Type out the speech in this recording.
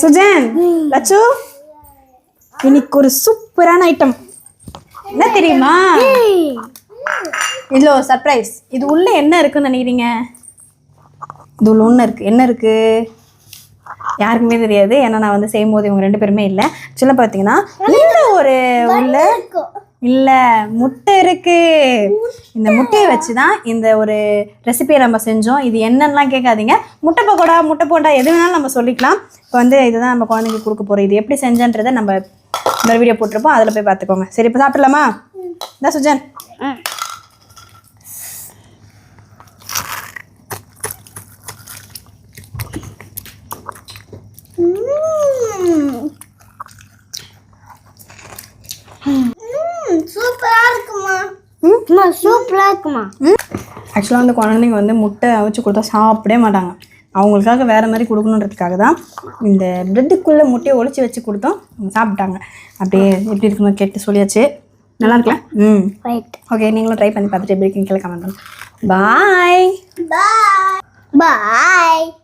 சுஜன் லட்சு இன்னைக்கு ஒரு சூப்பரான ஐட்டம் என்ன தெரியுமா? இதுல ஒரு சர்ப்ரைஸ் இது உள்ள என்ன இருக்குன்னு நினைக்கிறீங்க? இது உள்ள ஒன்று இருக்கு. என்ன இருக்கு? யாருக்குமே தெரியாது. ஏன்னா நான் வந்து செய்யும் போது இவங்க ரெண்டு பேருமே இல்லை. ஆக்சுவலாக பார்த்தீங்கன்னா இந்த ஒரு உள்ள இல்லை முட்டை இருக்கு. இந்த முட்டையை வச்சு தான் இந்த ஒரு ரெசிபியை நம்ம செஞ்சோம். இது என்னன்னெலாம் கேட்காதீங்க. முட்டை பக்கோடா முட்டை போண்டா எது வேணாலும் நம்ம சொல்லிக்கலாம். இப்போ வந்து இதுதான் நம்ம குழந்தைங்களுக்கு கொடுக்க போகிறோம் இது எப்படி செஞ்சன்றதை நம்ம இந்த வீடியோ போட்டிருப்போம். அதில் போய் பார்த்துக்கோங்க. சரி இப்போ சாப்பிடலாமா? இதான் சுஜன். சூப்பரா இருக்குமா? அம்மா சூப்பரா இருக்குமா? ஆக்சுவலாக அந்த குழந்தைங்க வந்து முட்டை அவிச்சு கொடுத்தா சாப்பிடவே மாட்டாங்க. அவங்களுக்காக வேறு மாதிரி கொடுக்கணுன்றதுக்காக தான் இந்த ப்ரெட்டுக்குள்ளே முட்டையை ஒளிச்சு வச்சு கொடுத்தோம். அவங்க சாப்பிட்டாங்க. அப்படியே எப்படி இருக்குன்னு கேட்டு சொல்லியாச்சு. நல்லா இருக்குல்ல ம். ரைட் ஓகே நீங்களும் ட்ரை பண்ணி பார்த்துட்டு எப்படி இருக்குன்னு கீழே கமெண்ட் பண்ணுங்க. பாய் பாய் பாய்